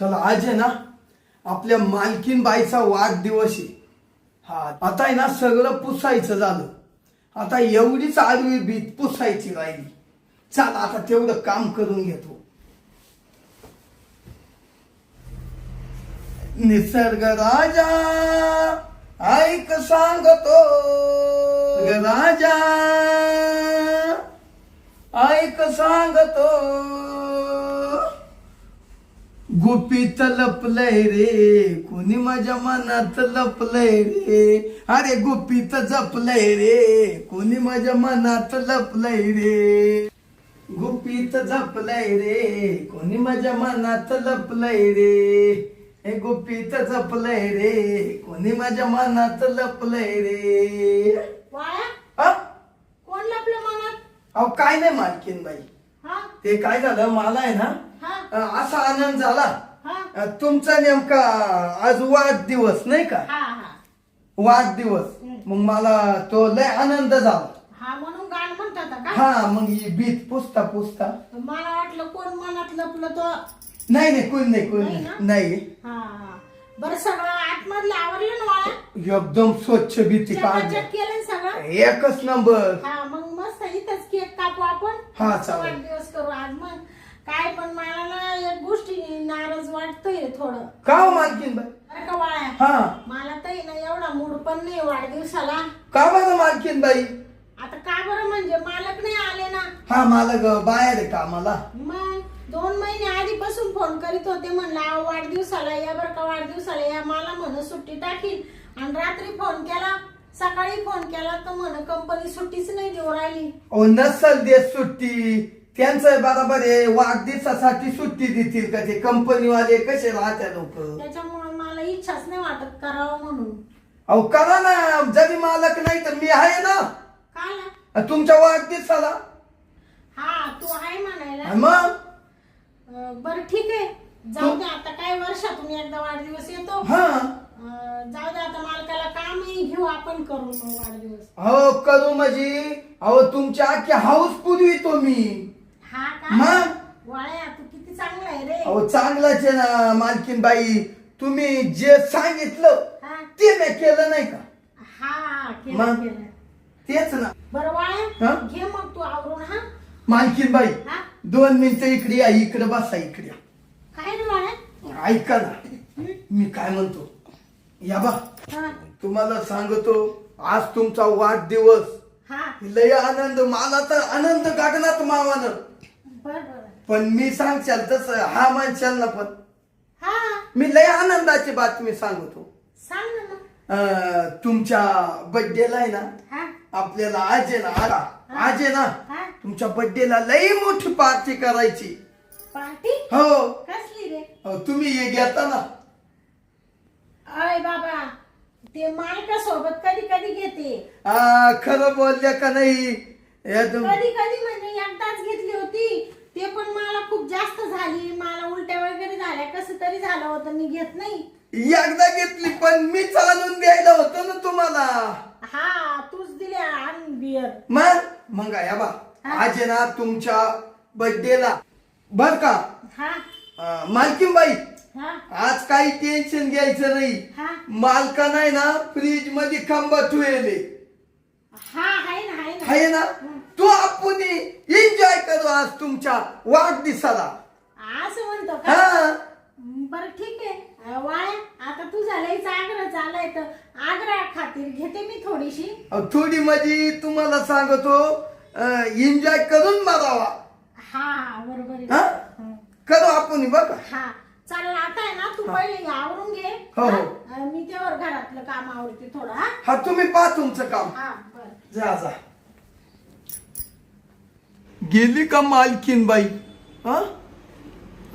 चला आज आहे ना आपल्या मालकीन बाईचा वाढदिवस आहे. हा आता आहे ना सगळं पुसायचं झालं. आता एवढीच आडवी भीत पुसायची राहिली. चला आता तेवढं काम करून घेतो. निसर्ग राजा ऐक सांगतो. राजा ऐक सांगतो. गुपित लपलय रे कोणी माझ्या मनात लपलय रे? अरे गुपित जपलय रे कोणी माझ्या मनात लपलय रे? गुपित जपलय रे कोणी माझ्या मनात लपलय रे? हे गुपित जपलय रे कोणी माझ्या मनात लपलय रे? अ? कोण लपलं मनात? अहो काय नाही मालकीन बाई. हा? ते काय झालं मला आहे ना हा? असा आनंद झाला. हा? तुमचा नेमका आज वाढदिवस नाही का? हा हा. वाढदिवस. मग मला तो लय आनंद झाला. हा म्हणून गाण म्हणतात का? हा मग ही बीत पुसता पुसता. मला वाटलं कोण मनात लपलं तो नाही नाही कोण नाही कोण नाही ना? नाही. हा. बरं सगळं आतमधलं आवरलं ना एकदम स्वच्छ भीती काढली. चकाचक केलं सगळं? एकच नंबर हा मग मस्त इथंच केक कापू आपण. हा, मस्त चालेल. वाढदिवस करू आज मग. काय पण मला ना एक गोष्टी नाराज वाटतोय थोडं. का हो मालकीन बाई? बरं का हा. मला तर ना एवढा मूड पण नाही वाढदिवसाला. का बरं मालकीन बाई? आता का बरं म्हणजे मालक नाही आले ना? हा मला ग बाहेर आहे कामाला. मग दोन महिने आधीपासून फोन करीत होते म्हणलं अहो वाढदिवसाला या बरं का वाढदिवसाला या मला म्हण सुट्टी टाकील आणि रात्री फोन केला सकाळी फोन केला तर म्हण कंपनी सुट्टीच नाही देऊ राहिली. ओ नसल देत सुट्टी. त्यांचं बरोबर आहे वाढदिवसासाठी सुट्टी देतील का? ते कंपनीवाले कसे राहत्या लोक? त्याच्यामुळे मला इच्छाच नाही वाटत करावं म्हणून. अहो करा ना. जरी मालक नाही तर मी आहे ना. काला तुमच्या वाढदिवसाला हा तू आहे म्हणायला. आणि मग? अं, बरं ठीक आहे. जाऊ दे आता काय वर्षातून एकदा वाढदिवस येतो. हा. अं, जाऊ दे आता मालकाला कामही घेऊ आपण करू मग वाढदिवस. हो करू म्हणजे अहो तुमच्या अख्खी हाऊस पुरवितो मी. हा का? मग? वाळ्या तू किती चांगला आहे रे. अहो चांगलाच आहे ना मालकीन बाई तुम्ही जे सांगितलं हा? ते मी केलं नाही का? हा केलं मग? केलं. तेच ना. बरं हा? वाळ्या घे मग तू आवरून हा. मालकीन बाई हा? दोन मिनिटं इकडे या इकडे बसा इकडे या. काय रे वाळ्या ऐका ना मी काय म्हणतो? या बा. हा. तुम्हाला सांगतो आज तुमचा वाढदिवस. लय आनंद मला तर आनंद गगनात मावानं. पण मी सांगशाल तसं हा माणसाल ना पण. मी लय आनंदाची बातमी सांगतो. तुमच्या बर्थडेला आहे ना आपल्याला आज ना आला आज ना तुमच्या बर्थडेला लई मोठी पार्टी करायची. पार्टी हो. हो, तुम्ही हे घेता ना. अय बाबा. ते मालका सोबत कधी कधी घेते. खरं बोलल्या का नाही? तुम- कधी कधी म्हणजे एकदाच घेतली होती. ते पण मला खूप जास्त झाली. मला उलट्या वगैरे झाल्या. कसं तरी झालं होतं. मी घेत नाही. एकदा घेतली पण मी चालून द्यायला होतो ना तुम्हाला. हा तूच दिल्या आणि बियर मग? मग या बा. आज आहे ना तुमच्या बर्थडेला बर का? हा. अं, मालकीनबाई. हा आज काही टेन्शन घ्यायचं नाही. मालका नाही ना फ्रीजमध्ये खांबा ठेवले. हा आहे ना तो आपण एन्जॉय करू आज तुमच्या वाढदिवसाला. असं म्हणतो का? हा? बरं ठीक आहे. वाळ्या आता तू झालायचा आग्रह झालाय तर आग्रह खातीर घेते मी थोडीशी. थोडी माझी तुम्हाला सांगतो एन्जॉय करून मारावा हा बरोबर. करू आपण बघा. हा. चालेल आता आहे ना तू पहिले हे आवरून घे. हो, हो. हा? मी तेव्हा घरातलं काम आवडते थोडं हा. हा तुम्ही पहा तुमचं काम. हा बरं. जा जा. गेली का मालकीन बाई? हा?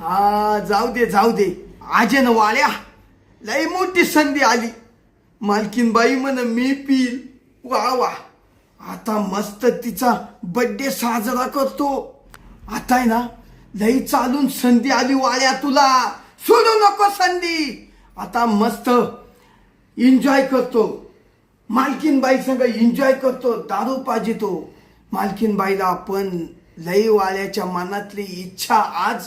हा जाऊ दे जाऊ दे. आजे ना वाळ्या लई मोठी संधी आली. मालकीन बाई म्हण मी पील वा वा. आता मस्त तिचा बर्थडे साजरा करतो. आता आहे ना लई चालून संधी आली वाळ्या तुला. सोडू नको संधी. आता मस्त एन्जॉय करतो. मालकीन बाई संग एन्जॉय करतो दारू पाजितो. मालकीन बाईला आपण लई वाळ्याच्या मनातली इच्छा आज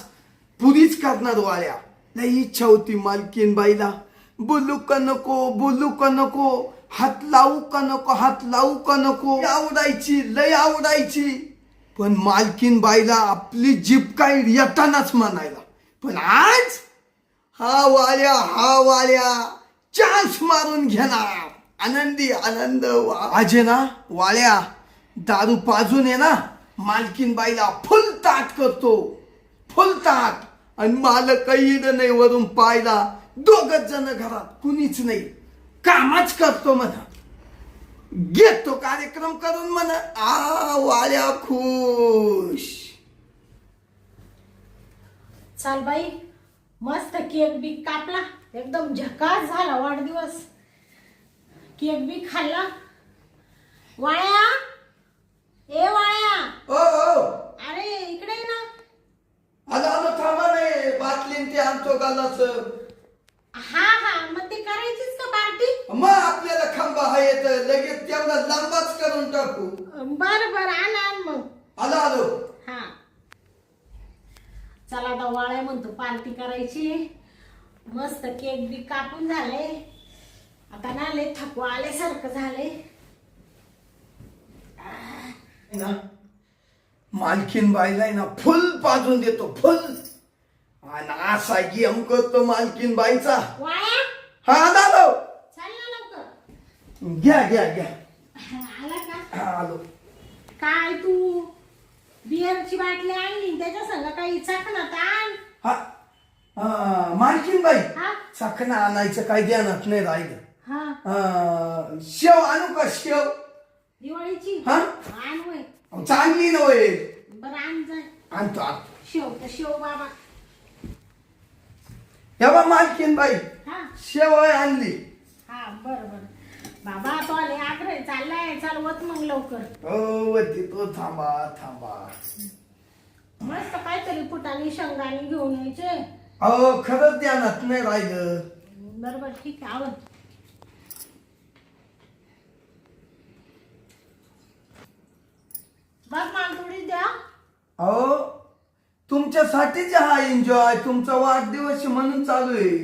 पुरीच करणार वाळ्या लई इच्छा होती मालकीन बाईला बोलू का नको बोलू का नको हात लावू का नको हात लावू का नको. लई आवडायची लय आवडायची. पण मालकीन बाईला आपली जीप काय येतानाच म्हणायला. पण आज हा वाल्या हा वाल्या चान्स मारून घेणार. आनंदी आनंद वा- आज आहे ना? वाल्या दारू पाजून आहे ना. मालकीन बाईला फुल ताट करतो. फुल ताट. आणि मालक इथं नाही वरून पायला दोघच जण घरात कुणीच नाही. कामच करतो म्हणा. घेतो कार्यक्रम करून म्हणा. आ वाल्या खुश. चाल बाई. मस्त केक बी कापला. एकदम झकास झाला वाढदिवस. केक बी खाल्ला. वाळ्या. ए वाळ्या. ओ ओ. अरे इकडे ये ना. आलो आलो थांबा नाही बाटलीन ते आणतो गालाच. हा हा. मग ते करायचीच का पार्टी? मग आपल्याला खांबा हा येत लगेच तेवढा लांबाच करून टाकू. बर बर. आण आण मग. आलो आलो. हा. चला आता वाळ्या म्हणतो पार्टी करायची. मस्त केक बी कापून झाले. आता ना लय थकवा आल्यासारखं झाले ना मालकीन बाईला ना फुल पाजून देतो फुल. आणि असा गेम करतो मालकीन बाईचा. हा आलो चाल ना लवकर. घ्या घ्या घ्या. आला का? आलो. काय तू? बिअरची बाटली आणली त्याच्या संग काही चाकणा आण. हा मालकीन बाई हा? चखना आणायचं काय ध्यानात नाही राहिलं. हा. अं, शेव आणू का शेव? दिवाळीची? हा? चांगली नव्हे बरं आण आणतो आणतो. शेव तर शेव बाबा. हे बा मालकीन बाई हा शेवय आणली. हा बरं बरं. बाबा तो आले आग्रह चाललाय चालवत मग लवकर. हो वरती तो थांबा थांबा. मस्त काहीतरी फुटाने शेंगदाणे घेऊन यायचे. अहो खरंच ध्यानात नाही राहिलं. बरोबर ठीक आहे आवड. बस मला थोडी द्या. अहो तुमच्यासाठीच हा एन्जॉय तुमचा वाढदिवस म्हणून चालू आहे.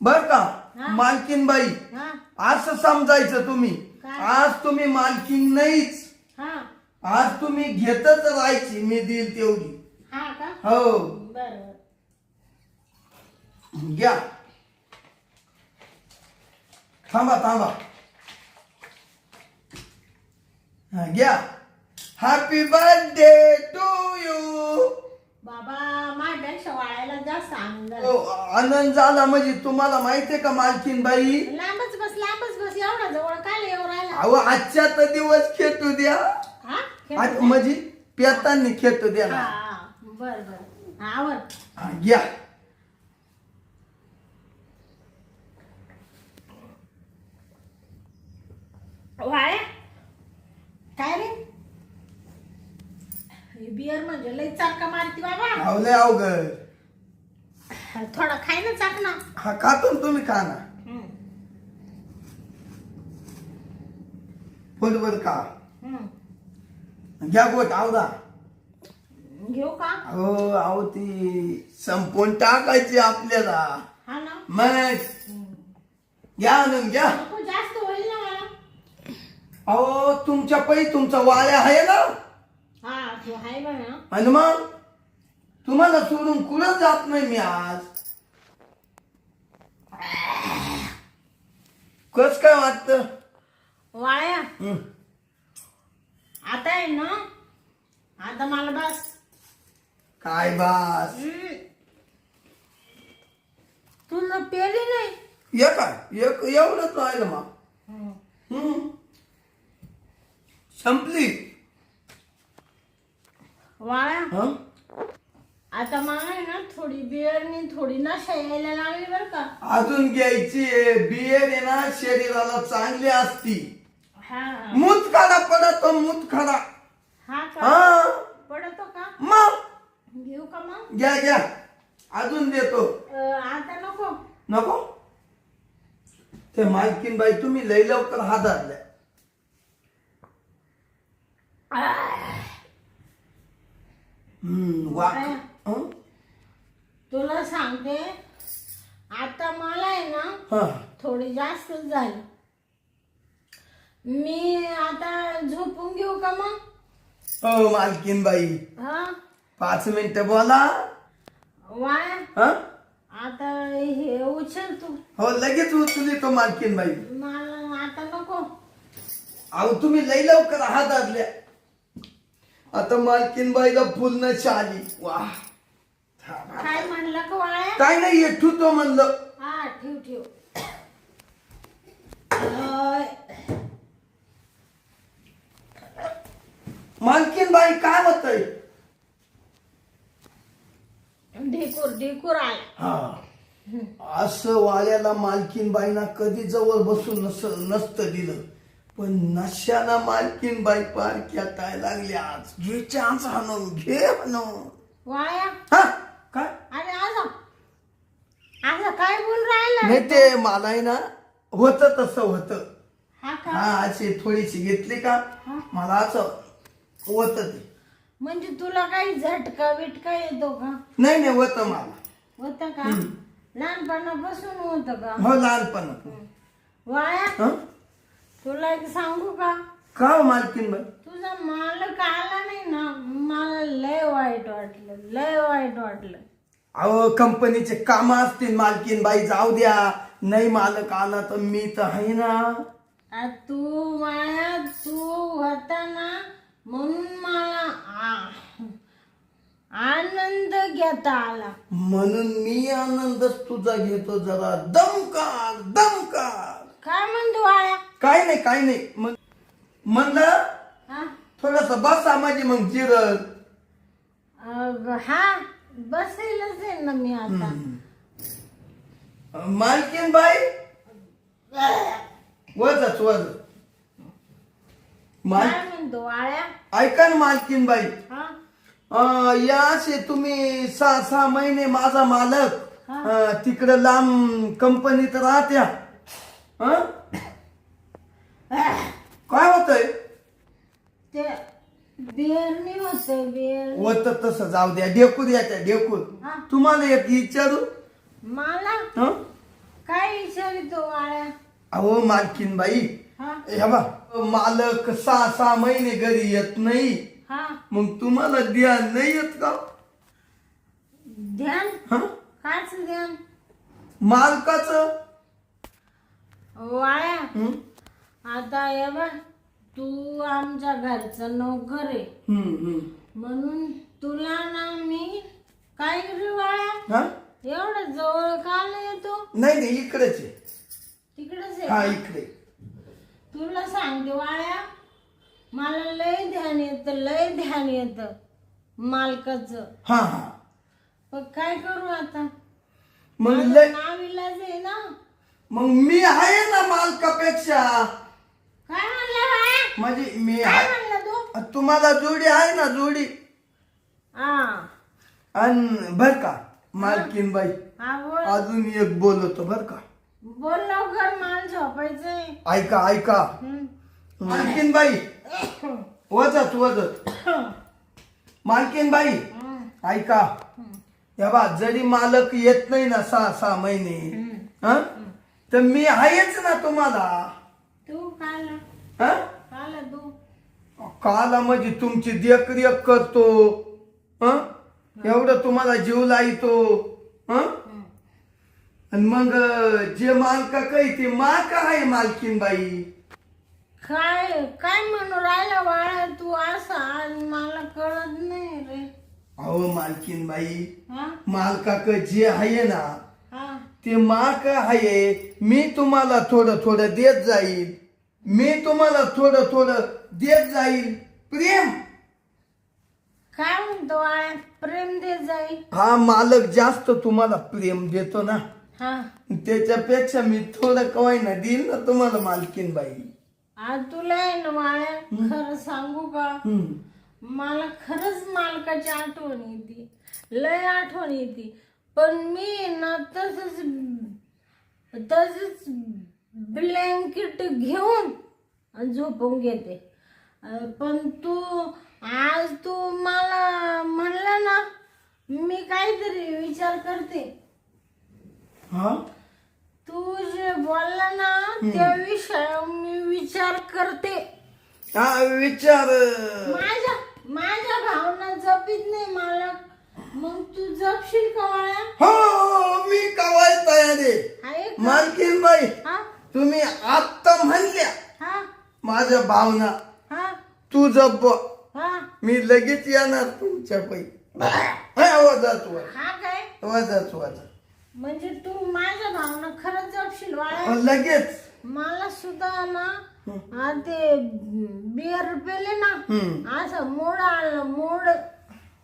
बर का. मालकीन बाई हा. असं समजायचं तुम्ही. काय? आज तुम्ही मालकीन नाहीच. हा. आज तुम्ही घेतच राहायची मी देईल तेवढी. हा का? हो. बरं. घ्या. थांबा थांबा. हा, घ्या. हॅपी बर्थडे टू यू आनंद झाला. आनंद झाला म्हणजे तुम्हाला माहितीये का मालकीन बाई लांबच बस लांबच बस एवढा जवळ काय येऊ राहिला? अहो आजच्या तर दिवस खेटू द्या. हा? आज खेळतो. म्हणजे पेतांनी खेटू द्या हा ना. हा. बर बर. आवर. हा, घ्या. वाळे काय रे? बियर म्हणजे लई चाका मारती बाबा. आवले अवघड. थोडा खाय ना चाक ना. हा खातो ना तुम्ही खा ना. हम्म, हम्म. घ्या गोट आवडा घेऊ का? अहो अहो ती संपून टाकायची आपल्याला. हा ना. मग. घ्या आणून घ्या. नको जास्त होईल ना मला. अहो तुमच्या पै तुमचा वाळ्या आहे ना? हा तू आहे म्हणा. आणि मग? तुम्हाला सोडून कुठं जात नाही मी आज? कस काय वाटत? वाळ्या. आता आहे ना? आता मला बस. काय बास? हम्म. तुला पेली नाही? एक काय? एक एवढंच राहिलं मग. हम्म. हम्म. संपली. वाळ्या. हं? आता मला आहे ना थोडी बिअरनी थोडी नशा यायला लागली बरं का. अजून घ्यायची. बियर आहे ना शरीराला चांगली असती. हा. मूत काढा पडत मूत काढा हा का? हा. पडतो का? मग? घेऊ का मग? घ्या घ्या. अजून देतो. अं, आता नको. नको? ते मालकीन बाई तुम्ही लई लवकर हातातल्या हम्म वा? तुला सांगते आता मला आहे ना हा. थोडी जास्त झाली. मी आता झोपून घेऊ का मग? हो मालकीन बाई. हा? पाच मिनिटं बोला. वाया हा? आता हे उचल तू. हो लगेच उचली तो मालकीन बाई. मला आता नको. अहो तुम्ही लई लवकर हात आदल्या आता मालकीन बाईला फुलनं आली वा. काय म्हणलं का काय नाही येठू तो म्हणलं. हा ठेव ठेव. मालकीन बाई काय होतंय? ढेकूर ढेकूर आला. हा. असं वाल्याला मालकीन बाईना कधी जवळ बसून नस नसतं दिलं. पण नशाना मालकीन बाई पार खेटाय लागली आज. घे चान्स हाणून घे म्हणून. वाया. हा काय अरे असं असं काय बोल राहिला नाही ते मला आहे ना होत तसं होतं. हा का? हा अशी थोडीशी घेतली का मला असं होत ते. म्हणजे तुला काही झटका बिटका येतो का? नाही नाही होत मला. होत का? लहानपणापासून होत का? हो लहानपण वाया? हं? तुला एक सांगू का? का हो मालकीन बाई? तुझा मालक आला नाही ना मला लय वाईट वाटलं लय वाईट वाटलं. अहो कंपनीचे काम असतील मालकीन बाई जाऊ द्या. नाही मालक आला तर मी तर आहे ना. आ, तू माया तू होता ना म्हणून मला आ- आनंद घेता आला. म्हणून मी आनंदच तुझा घेतो जरा. दमकार दमकार काय म्हणतो वाया काय नाही काय नाही. मग म्हणलं हा? थोडस बसा माझी मग अग, हा? बसेलच आहे ना मी आता. मालकीन बाई? वजच वज माल काय म्हणतो वाळ्या ऐका ना मालकीन बाई. हा? अं, या असे तुम्ही सहा सहा महिने माझा मालक अं, तिकडं लांब कंपनीत राहत्या. हं? काय होतंय? ते बेरणी होते बेर होत तसं जाऊ द्या ढेकूर याच्या ढेकूर हा. तुम्हाला एक विचारू मला? हं? काय विचारितो वाळ्या अहो मालकीन बाई हा. हे बा मालक सहा सहा महिने घरी येत नाही. हा. मग तुम्हाला ध्यान नाही येत का? ध्यान? हं? काच ध्यान? मालकाच. वाळ्या आता ये बा तू आमच्या घरचं नोकर आहे. म्हणून तुला ना मी काय करू वाळ्या एवढं जवळ का नाही येतो? नाही नाही इकडेच आहे. तिकडेच आहे हा? इकडे. तुला सांगते वाळ्या मला लय ध्यान येतं लय ध्यान येतं मालकाचं. हा हा. पण काय करू आता? मग लय नाविलाज आहे ना? मग मी आहे ना मालकापेक्षा? म्हणजे मी काय आहे म्हणलं तू? तुम्हाला जोडी आहे ना जोडी. हा. बर का मालकीन बाई. हा बोल. अजून एक बोलतो बर का. बोल लवकर मला झोपायचंय. ऐका ऐका. मालकीन बाई. वजत वजत. मालकीन बाई. ऐका. या बा जरी मालक येत नाही ना सहा सहा महिने हं? तर मी आहेच ना तुम्हाला. तू हं? काल तू काला म्हणजे तुमची देखरेख करतो. हं? एवढं तुम्हाला जीव लाईतो हं? आणि मग जे मालका काही ते मालका आहे मालकीन बाई काय काय म्हणू राहिला वाळा तू असा? मला कळत नाही रे. अहो मालकीन बाई हा? मालकाक जे आहे ना हा. ते माक आहे. मी तुम्हाला थोडं थोडं देत जाईल मी तुम्हाला थोडं थोडं देत जाईल. प्रेम. काय म्हणतो प्रेम दे जाईल. हा मालक जास्त तुम्हाला प्रेम देतो ना. हा. त्याच्यापेक्षा मी थोडं कवाय ना देईल ना तुम्हाला मालकीन बाई आज तुला आहे ना वाळ्या खरं सांगू का? हम्म. मला खरंच मालकाची आठवण येते. लय आठवण येते. पण मी ना तसंच तसंच ब्लँकेट घेऊन झोपून घेते. पण तू आज तू मला म्हणलं ना मी काहीतरी विचार करते. हा? तू जे बोलला ना त्या विषयावर मी विचार करते. हा विचार. माझ्या माझ्या भावना जपीत नाही मला मग तू जपशील का वाळ्या हो मी कवाय तयार आहे? मालकीन बाई. हा? तुम्ही आत्ता म्हणल्या. हा. माझ्या भावना. हा. तू जप. हा. मी लगेच येणार तुमच्या पै आवाजात वाज हा काय? आवाजात वाज म्हणजे तू माझ्या भावना खरंच जपशील लगेच. मला सुद्धा ना आ ते बियर पेले ना. असं मोड आलं मोड.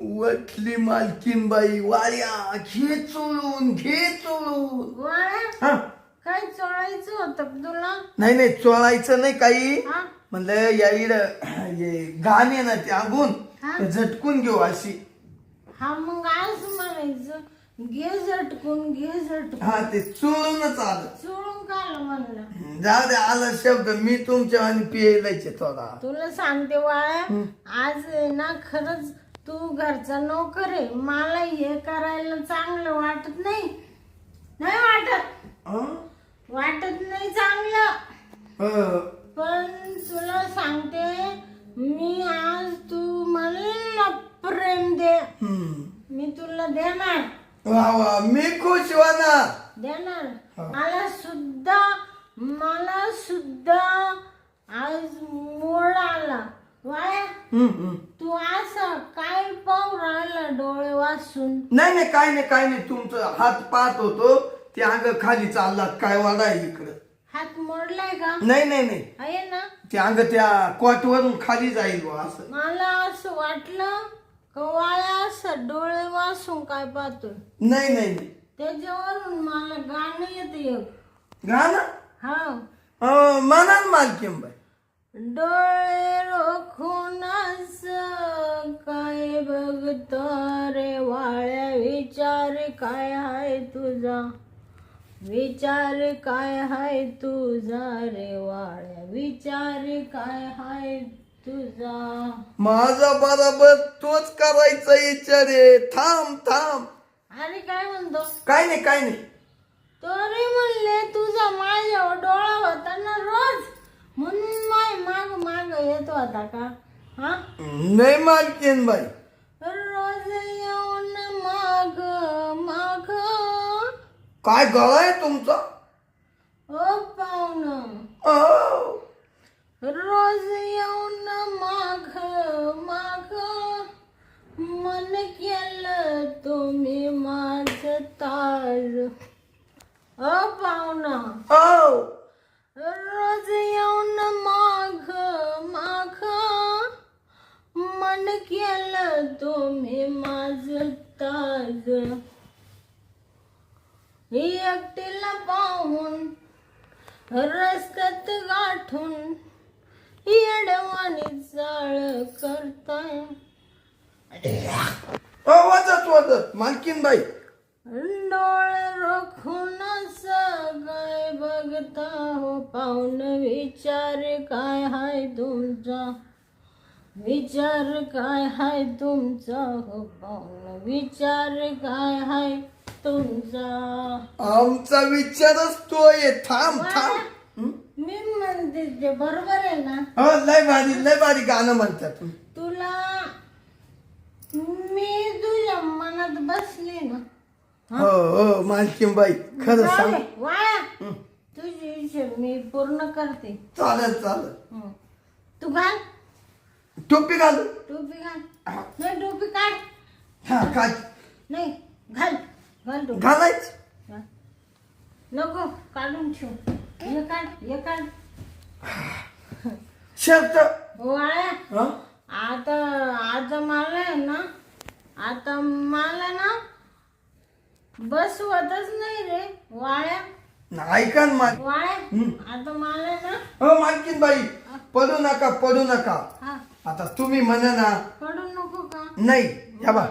वटली मालकीन बाई वाऱ्या घे चोळून घे चोळून. हा. काय चोळायचं होतं तुला नाही नाही चोळायचं नाही काही. हा? म्हणलं या इड हे गाणे ना ते आगून हा. झटकून घेऊ अशी. हा मग आज म्हणायचं घे झटकून घे झटकून. हा ते चोळूनच आलं. चोळून काल म्हणलं? जाऊ दे आला शब्द मी तुमच्या आणि पियलायचे थोडा तुला सांगते वाळ्या आज आहे ना खरंच तू घरचा नोकर आहे. मला हे करायला चांगलं वाटत नाही. नाही वाटत? हं? वाटत नाही चांगलं. पण तुला सांगते मी आज तू मला प्रेम दे. मी तुला देणार. वा वा मी खुश होणार. देणार. मला सुद्धा मला सुद्धा आज मोड आला. वाया. तू असं काय पाहू राहिला डोळे वाचून? नाही नाही काय नाही काय नाही. तुमचं हात पाहत होतो. ते अंग खाली चालला काय वाडा इकडं? हात मोडलाय का? नाही नाही नाही. आहे ना? ते अंग त्या कोटवरून खाली जाईल बुवा असं. मला असं वाटलं का वाया असं डोळे वाचून काय पाहतोय? नाही नाही नाही. त्याच्यावरून मला गाणं येतं एक. गाणं? हा. अं, म्हणा ना मालकीन बाई. डोळे रोखून असं काय बघतो रे? वाळ्या विचार काय हाय तुझा? विचार काय हाय तुझा रे वाळ्या विचार काय हाय तुझा? माझा बरोबर तोच करायचा विचार आहे. थांब थांब. अरे काय म्हणतो? काय नाही काय नाही. तरी म्हणले तुझा माझ्यावर डोळा होता ना रोज? म्हणून माय माग माग येत होता का? हा? नाही मालकीन बाई. रोज येऊन माग माग काय गळा आहे तुमचा? ओ पाहुण. अहो, रोज येऊन माग माग मन केलं तुम्ही माझ ताज. ओ पाहुणा. अहो. रोज येऊन चाळ करताय. वाजत वाजत. मालकीन बाई डोळे रोखून सगळे बघता हो पाहून विचार काय हाय तुमचा? विचार काय हाय तुमचा हो पाहून विचार काय हाय तुमचा? आमचा विचारच तो आहे. थांब थांब? मी म्हणते बरोबर आहे ना. हो लय भारी लय भारी गाणं म्हणतात. तुला मी तुझ्या मनात बसली ना. हो हो मालकीन बाई खरं सांग. वाया. तुझी इच्छा मी पूर्ण करते. चालेल चालेल. हं. तू घाल. टोपी घाल. टोपी घाल. नाही टोपी काढ. हा काय नाही घाल. घाल टोपी. घालायच. घाल. नको काढून ठेव. काढ काढ हं? आता आता मला आहे ना आता मला ना बसवतच नाही रे वाळ्या ऐका ना वाळ्या आता मला ना हो मालकीन बाई पडू नका पडू नका. हा. आता तुम्ही म्हणा ना पडू नको का? नाही या बा.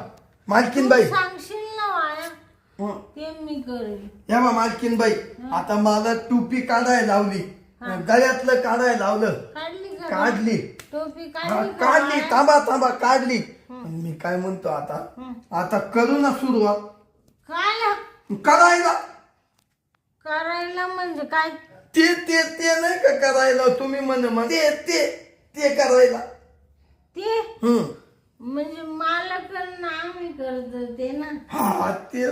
मालकीन बाई सांगशील? मी करेन या बा मालकीन बाई आता मला टोपी काढायला लावली. गळ्यातलं काढायला लावलं. काढली का काढली. टोपी हा, काढली का काढली. वाळ्या? थांबा थांबा काढली. पण मी काय म्हणतो आता. आता करू ना सुरुवात. काला. करायला. करायला म्हणजे काय? ते ते ते नाही का करायला? तुम्ही म्हण म्हण- ते ते ते करायला. ते? हम्म म्हणजे मालक आम्ही करतो ते ना. हा ते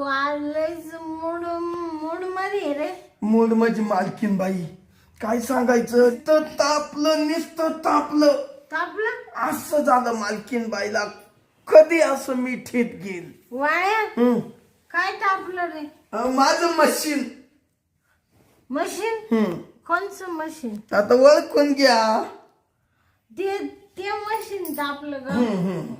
आज लयच मूड मूडमध्ये रे. मूड म्हणजे मालकीन बाई. काय सांगायचं? तर तापलं नुसतं तापलं. तापलं? असं झालं मालकीन बाईला. कधी असं मिठीत घेईल वाळ्या हम्म. काय तापलं रे? अं, माझं मशीन. मशीन? हम्म. कोणचं मशीन? आता ओळखून घ्या. ते ते मशीन तापलं का हम्म, हम्म.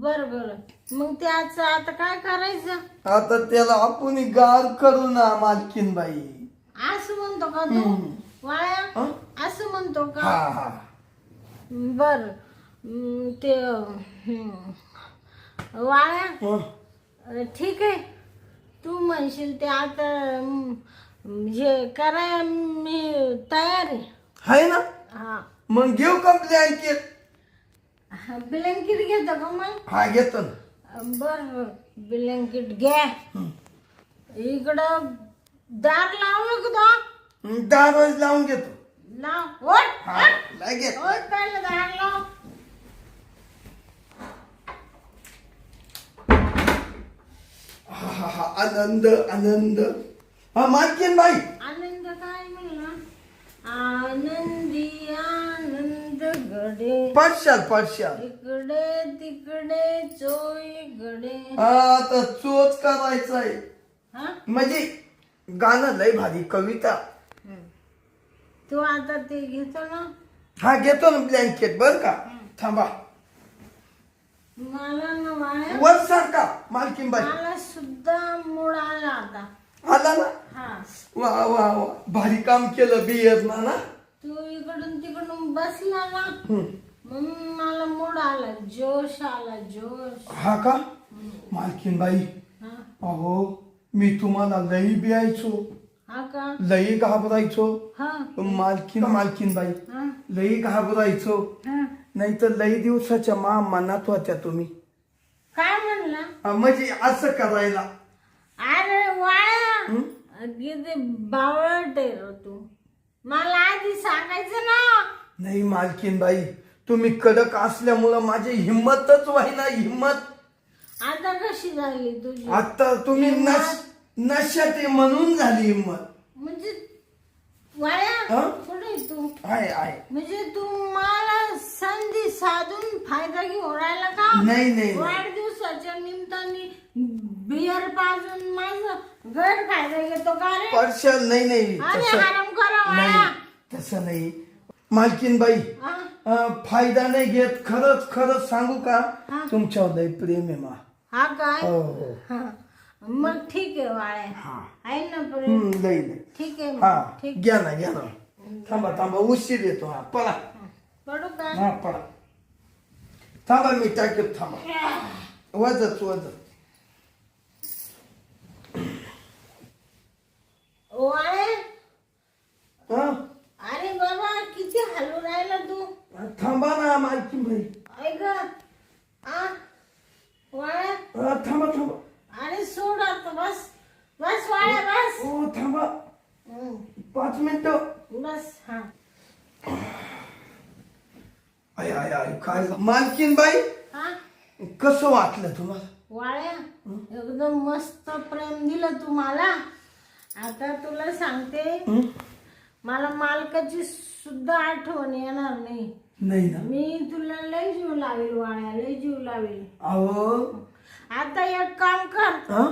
बर बर. मग त्याचं आता काय करायचं? आता त्याला आपण गार करू ना मालकीन बाई असं म्हणतो का तू? वाळ्या हं? असं म्हणतो हा का? हा बर. ते हं. वाळ्या हं. अ, ठीक आहे. तू म्हणशील ते आता हं, हे कराय मी तयार आहे. आहे ना? हा. मग घेऊ का ब्लँकेट ब्लँकेट घेतो का मग? हा घेतो ना. बर बर. ब्लँकेट घ्या. इकडं दार लावलं का तो. हं, दहा रोज लावून घेतो. लाव. ओट हा लगेच. ओट पहिलं दार लाव. हा, हा, हा. आनंद आनंद. हा मालकीन बाई. आनंद काय आनंदी आनंद पडशाल इकडे तिकडे चोईकडे हा आता चोच करायचा आहे हा? म्हणजे गाणं लय भारी कविता. तू आता ते घेतो ना? हा घेतो ना ब्लँकेट बर का? थांबा. मला ना वाळ्या वर सारखा मालकीन बाई मला सुद्धा मूड आला आता. आला ना? वा वा वा. भारी काम केलं बियर ना ना तू इकडून तिकडून बसला ना मला मूड आला जोश आला जोश. हा का? मालकीन बाई हा. अहो मी तुम्हाला लई बियायचो. हा का? लई घाबरायचो. हा. मालकीन मालकीन बाई हा. लई घाबरायचो. हा. नाही तर लई दिवसाच्या मा मनात होत्या तुम्ही. काय म्हणला? अं, म्हणजे असं करायला. अरे वाळा किती बावळट आहे रे तू. मला आधी सांगायचं ना. नाही मालकीन बाई तुम्ही कडक असल्यामुळं माझी हिंमतच व्हायना हिंमत. आता कशी झाली तुझी? आता तुम्ही नश नशात आहे म्हणून झाली हिंमत. म्हणजे वाळ्या हा? कुठे तू? आहे आहे. म्हणजे तू मला संधी साधून फायदा घेऊन राहिला का? नाही नाही नाही. वाढदिवसाच्या निमित्ताने बियर पाजून गैरफायदा घेतो का रे? पर्शल नाही नाही. तसं हराम नाही तसं नाही. मालकीन बाई हा? अं, फायदा नाही घेत. खरंच खरंच सांगू का? हा. तुमच्यावर प्रेम आहे मा. हा काय? हो हो. हा. मग ठीक आहे वाळ्या हा. आहे ना प्रेम? हम्म, लई लई ठीक आहे हा. मग. ठीक. घ्या ना घ्या ना. थांबा थांबा. उशीर येतो हा. पळा. पडू का? हा पळा. थांबा मी टाकत थांबा. वजच वजत. वाळे हा? अरे बाबा किती हलू राहिला तू? थांबा ना मालकीन बाई ऐक आ वाळ्या हा, थांबा थांबा. अरे सोड आता बस. बस वाळ्या बस. हो थांबा. हम्म, पाच मिनिटं. बस हा. आय आय आय काय मालकीन बाई हा? कसं वाटलं तुम्हाला? वाळ्या एकदम मस्त प्रेम दिलं तू मला. आता तुला सांगते? मला मालकाची सुद्धा आठवण येणार नाही. नाही ना? मी तुला लय जीव लावेल वाळ्या लय जीव लावेल. अहो. आता एक काम कर. हा?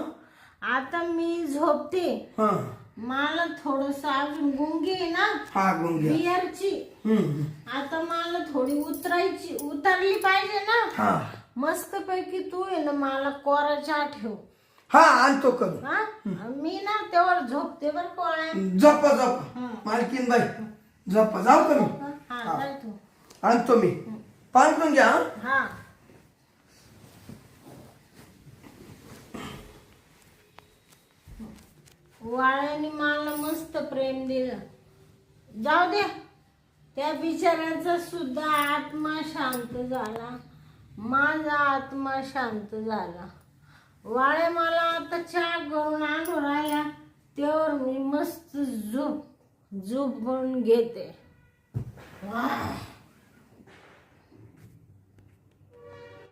आता मी झोपते. हा. मला थोडस अजून गुंगी आहे ना? हा गुंग्या बियरची. हम्म आता मला थोडी उतरायची उतरली पाहिजे ना? हा. मस्त पैकी तू आहे ना मला कोराच्या ठेव हा आणतो करू हा? मी ना त्यावर झोपते बर कोळ्या झोपा झोपा. मालकीन बाई झोपा. जाऊ का मी? हा जाय तू. आणतो मी. पांढरून घ्या हा? हा. वाळ्याने मला मस्त प्रेम दिलं. जाऊ दे. त्या बिचाऱ्याचा सुद्धा आत्मा शांत झाला. माझा आत्मा शांत झाला. वाळे मला आता चहा करून आणून राहिला. त्यावर मी मस्त झोप झोप करून घेते. वा